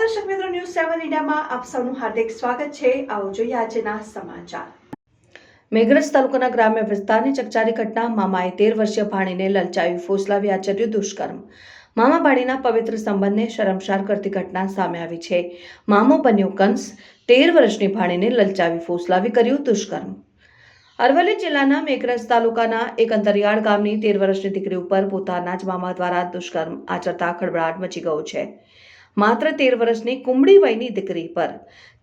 ન્યૂઝમાં આપ સૌનું હાર્દિક સ્વાગત છે. આવો જોઈએ આજના સમાચાર. મેઘરજ તાલુકાના ગ્રામ્ય વિસ્તારની ચકચારી ઘટના મામાએ તેર વર્ષીય ભાણીને લલચાવી ફોસલાવી આચર્યું દુષ્કર્મ. મામા ભાણીના પવિત્ર સંબંધને શરમસાર કરતી ઘટના સામે આવી છે. મામો બન્યો કંસ, તેર વર્ષની ભાણીને લલચાવી ફોસલાવી કર્યું દુષ્કર્મ. અરવલ્લી જિલ્લાના મેઘરજ તાલુકાના એક અંતરિયાળ ગામની તેર વર્ષની દીકરી ઉપર પોતાના જ મામા દ્વારા દુષ્કર્મ આચરતા ખળબળાટ મચી ગયો છે. માત્ર તેર વર્ષની કુમળી વયની દીકરી પર.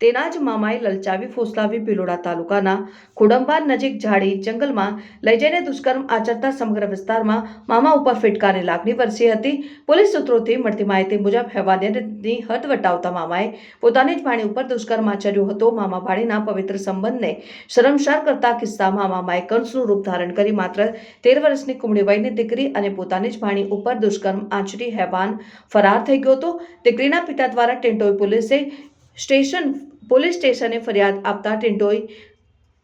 તેના જ મામાએ લલચાવી ફોસલાવી ભિલોડા તાલુકાના ખુડંબા નજીક ઝાડી જંગલમાં લઈ જઈને દુષ્કર્મ આચરતા સમગ્ર વિસ્તારમાં મામા ઉપર ફિટકારની લાગણી વરસી હતી. પોલીસ સૂત્રોથી મળતી માહિતી મુજબ હેવાનિયતની હદ વટાવતા મામાએ પોતાની જ ભાણી ઉપર દુષ્કર્મ આચર્યો હતો. મામા ભાણીના પવિત્ર સંબંધને શરમસાર કરતા કિસ્સામાં મામાએ કંસનું રૂપ ધારણ કરી માત્ર તેર વર્ષની કુમળી વયની દીકરી અને પોતાની જ ભાણી ઉપર દુષ્કર્મ આચરી હેવાન ફરાર થઈ ગયો હતો. દીકરીના પિતા દ્વારા ટેન્ટોઈ પોલીસે સ્ટેશન, પોલીસ સ્ટેશને ફરિયાદ આપતા ટેન્ટોઈ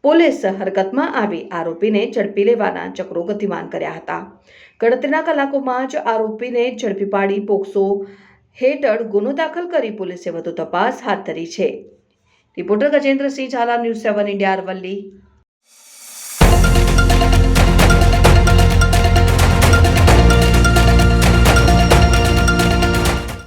પોલીસ હરકતમાં આવી. આરોપીને ઝડપી લેવાના ચક્રો ગતિમાન કર્યા હતા. ગણતરીના કલાકોમાં જ આરોપીને ઝડપી પાડી પોક્સો હેઠળ ગુનો દાખલ કરી પોલીસે વધુ તપાસ હાથ ધરી છે. Reporter Gajendrasinh Jhala, news seven India Aravalli.